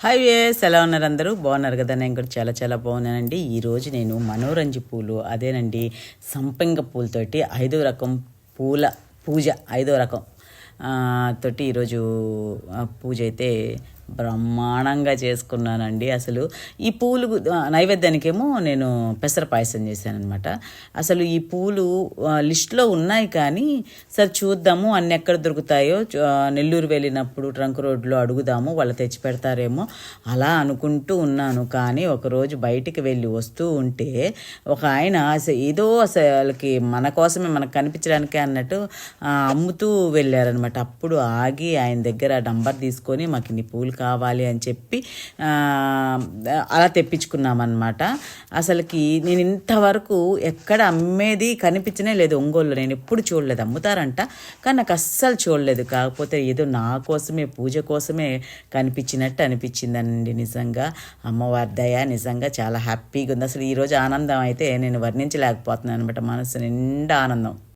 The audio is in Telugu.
హాయ్ వేస్ ఎలా ఉన్నారు అందరూ? బాగున్నారు కదా? నేను కూడా చాలా చాలా బాగున్నానండి. ఈరోజు నేను మనోరంజి పూలు అదేనండి సంపెంగ పూలతోటి ఐదో రకం పూల పూజ ఐదో రకం తోటి ఈరోజు పూజ అయితే బ్రహ్మాండంగా చేసుకున్నానండి అసలు. ఈ పూలు నైవేద్యానికేమో నేను పెసర పాయసం చేశానమాట అసలు ఈ పూలు లిస్ట్లో ఉన్నాయి కానీ సరే చూద్దాము అన్ని ఎక్కడ దొరుకుతాయో నెల్లూరు వెళ్ళినప్పుడు ట్రంక్ రోడ్లో అడుగుదాము వాళ్ళు తెచ్చి పెడతారేమో అలా అనుకుంటూ ఉన్నాను. కానీ ఒకరోజు బయటికి వెళ్ళి వస్తూ ఉంటే ఒక ఆయన అసలు ఏదో అసలుకి మన కోసమే మనకు కనిపించడానికే అన్నట్టు అమ్ముతూ వెళ్ళారనమాట అప్పుడు ఆగి ఆయన దగ్గర నంబర్ తీసుకొని మాకు ఇన్ని పూలు కావాలి అని చెప్పి అలా తెప్పించుకున్నామన్నమాట. అసలుకి నేను ఇంతవరకు ఎక్కడ అమ్మేది కనిపించనే లేదు ఒంగోలులో. నేను ఎప్పుడు చూడలేదు. అమ్ముతారంట కానీ నాకు అస్సలు చూడలేదు. కాకపోతే ఏదో నా కోసమే పూజ కోసమే కనిపించినట్టు అనిపించిందండి నిజంగా. అమ్మవారి దయ నిజంగా చాలా హ్యాపీగా ఉంది. అసలు ఈరోజు ఆనందం అయితే నేను వర్ణించలేకపోతున్నాను అనమాట మనసు నిండా ఆనందం.